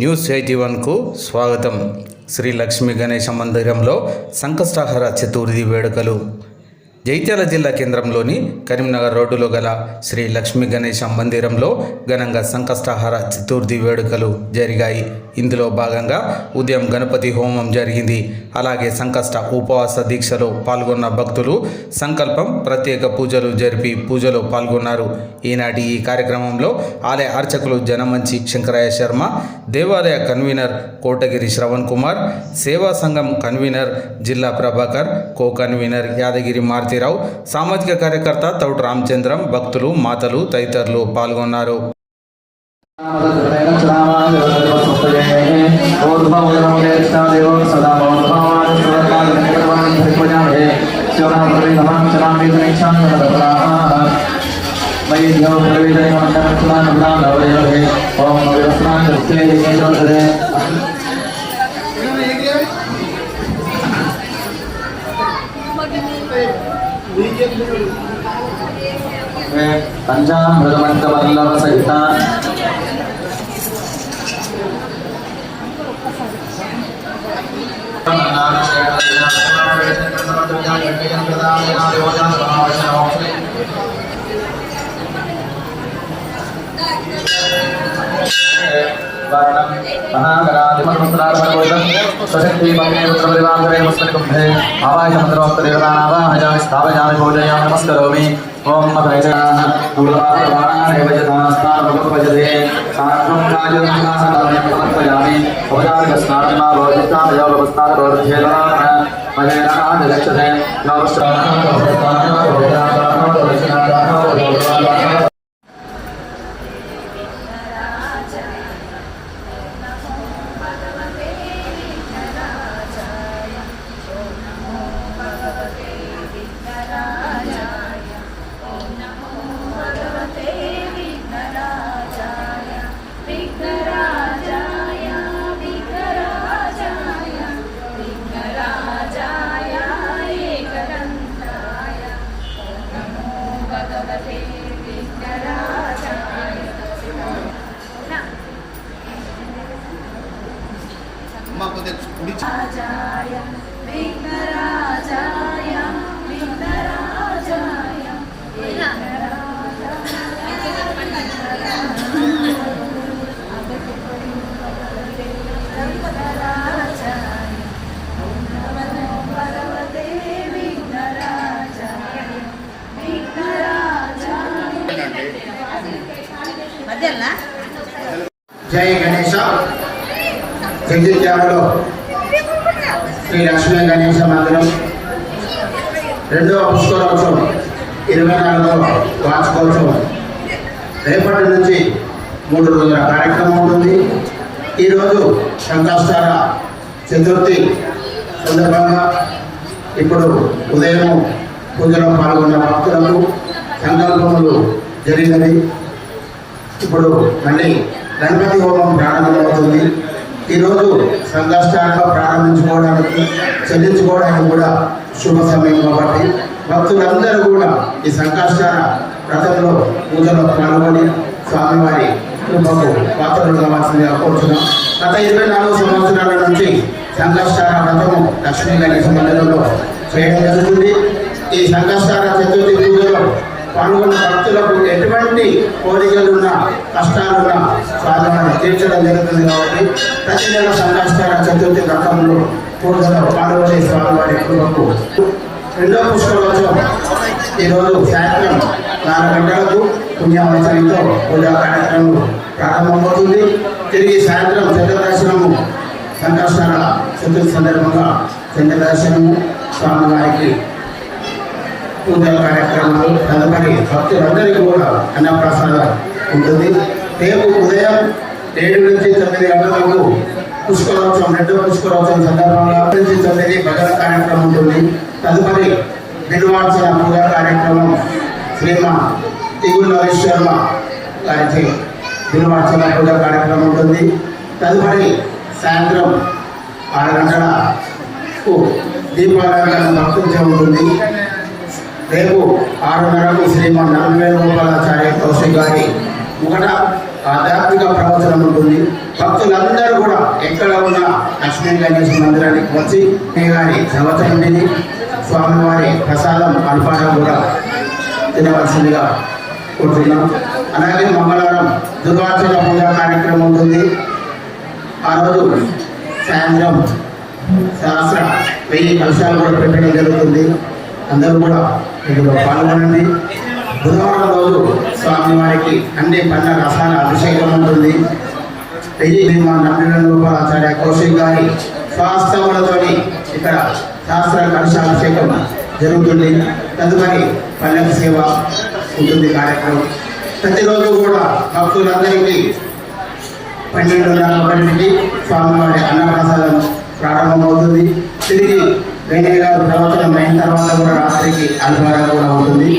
News eighty వన్కు స్వాగతం. శ్రీ లక్ష్మీ గణేశ మందిరంలో సంకష్టాహార చతుర్థి వేడుకలు. జైత్యాల జిల్లా కేంద్రంలోని కరీంనగర్ రోడ్డులో గల శ్రీ లక్ష్మీ గణేశ మందిరంలో ఘనంగా సంకష్టాహార చతుర్థి వేడుకలు జరిగాయి. ఇందులో భాగంగా ఉదయం గణపతి హోమం జరిగింది. అలాగే సంకష్ట ఉపవాస దీక్షలో పాల్గొన్న భక్తులు సంకల్పం ప్రత్యేక పూజలు జరిపి పూజలో పాల్గొన్నారు. ఈనాటి ఈ కార్యక్రమంలో ఆలయ అర్చకులు జనమంచి శంకరయ్య శర్మ దేవాలయ కన్వీనర్ కోటగిరి శ్రవణ్ కుమార్ సేవా సంఘం కన్వీనర్ జిల్లా ప్రభాకర్ కో కన్వీనర్ యాదగిరి మారుతీరావు సామాజిక కార్యకర్త తౌడు రామచంద్రం భక్తులు మాతలు తదితరులు పాల్గొన్నారు. पञ्चामृतमण्डमल्लभसहिता Yeah. वारणं महाकरादिमनुसरार्पणकोटितं सशक्तिपङ्गेवत्रपरिवान्तरे नमस्करकुम्भे आवायसमुद्रवक्तदेवतानावाहयामि स्थापयामि पूजयामि नमस्करोमि ॐ अभयजनाः पूर्वापराणादेवजनास्तानुपजते सात्वं काजनासनामयं समर्पयामि भवदादिकस्नानमा भवदितामयोगवस्तारवर्ध्येताः महेनादिलक्षते नमस्कारः भवदानाः भवदानाः அம்மா கொஞ்சம் குடிச்சு. जय गणेश జగిత్యాలలో శ్రీ లక్ష్మీ గణేశ మందిరం. రెండవ పుష్కరోత్సవం ఇరవై నాలుగవ వార్షికోత్సవం. రేపటి నుంచి మూడు రోజుల కార్యక్రమం ఉంటుంది. ఈరోజు సంకష్టార చతుర్థి సందర్భంగా ఇప్పుడు ఉదయం పూజలో పాల్గొన్న భక్తులకు సంకల్పములు జరిగినవి. ఇప్పుడు మళ్ళీ గణపతి హోమం ప్రారంభమవుతుంది. ఈరోజు సంకష్టాలను ప్రారంభించుకోవడానికి చెల్లించుకోవడానికి కూడా శుభ సమయం కాబట్టి భక్తులందరూ కూడా ఈ సంకష్టాల రథంలో పూజలో పాల్గొని స్వామివారి కృపకు పాత్రలు కావాల్సిందిగా కోరుతున్నాం గత ఇరవై నాలుగు సంవత్సరాల నుంచి సంకష్టాల వ్రతము లక్ష్మీ గణేశ మందిరంలో చేయడం జరుగుతుంది. ఈ సంకష్టాల చతుర్థి పూజలో పాల్గొన్న భక్తులకు ఎటువంటి కోరికలున్నా కష్టాలున్నా సాధారణ తీర్చడం జరుగుతుంది కాబట్టి ప్రతి నెల సంకష్టాల చతుర్థి రకంలో పూజలో పాల్గొనే స్వామివారి కృపకు. రెండో పుష్కరోత్సవం ఈరోజు సాయంత్రం నాలుగు గంటలకు పుణ్యావచనంతో పూజా కార్యక్రమం ప్రారంభమవుతుంది. తిరిగి సాయంత్రం చంద్రదర్శనము సంకష్టాల చతుర్థి సందర్భంగా చంద్రదర్శనము స్వామివారికి పూజల కార్యక్రమాలు తదుపరి భక్తులందరికీ కూడా అన్నప్రసాదం ఉంటుంది. రేపు ఉదయం ఏడు నుంచి తొమ్మిది గంటలకు పుష్కరోత్సవం రెండవ పుష్కరోత్సవం సందర్భంగా నుంచి తొమ్మిది భజన కార్యక్రమం ఉంటుంది. తదుపరి బిల్వార్చన పూజ కార్యక్రమం శ్రీమా తిగుళ్ళ నరేష్ శర్మ గారికి బిల్వార్చన పూజ కార్యక్రమం ఉంటుంది. తదుపరి సాయంత్రం ఆరు గంటలకు దీపాలంకరణ భక్తులు ఉంటుంది. రేపు ఆరున్నరకు శ్రీమన్ నల్లవేణు గోపాలాచార్య కౌశిక్ గారి ఒకట ఆధ్యాత్మిక ప్రవచనం ఉంటుంది. భక్తులందరూ కూడా ఎక్కడ ఉన్న లక్ష్మీ గణేష్ మందిరానికి వచ్చి గారి ప్రవచనం స్వామివారి ప్రసాదం అల్పారం కూడా తినవలసిందిగా కోరుతున్నాం. అలాగే మంగళవారం దుర్వార్చన పూజా కార్యక్రమం ఉంటుంది. ఆ రోజు సాయంత్రం సహస్ర వెయ్యి కలశాలు కూడా పెట్టడం జరుగుతుంది. అందరూ కూడా ఇందులో పాల్గొనండి. బుధవారం రోజు స్వామివారికి అన్ని పండ్ల రసాల అభిషేకం ఉంటుంది. వెయ్యి మా నమ్మిన రూపాచార్య కౌశిక్ గారి స్వాస్థములతోని ఇక్కడ శాస్త్ర కలుషాభిషేకం జరుగుతుంది. తదుపరి పల్లెల సేవ ఉంటుంది కార్యక్రమం. ప్రతిరోజు కూడా భక్తులందరికీ పన్నెండున్నర ఒకటికి స్వామివారి అన్నప్రసాదం ప్రారంభమవుతుంది. తిరిగి వెంకయ్య గారు ప్రవచనం అయిన తర్వాత కూడా రాత్రికి అల్పారా కూడా ఉంటుంది.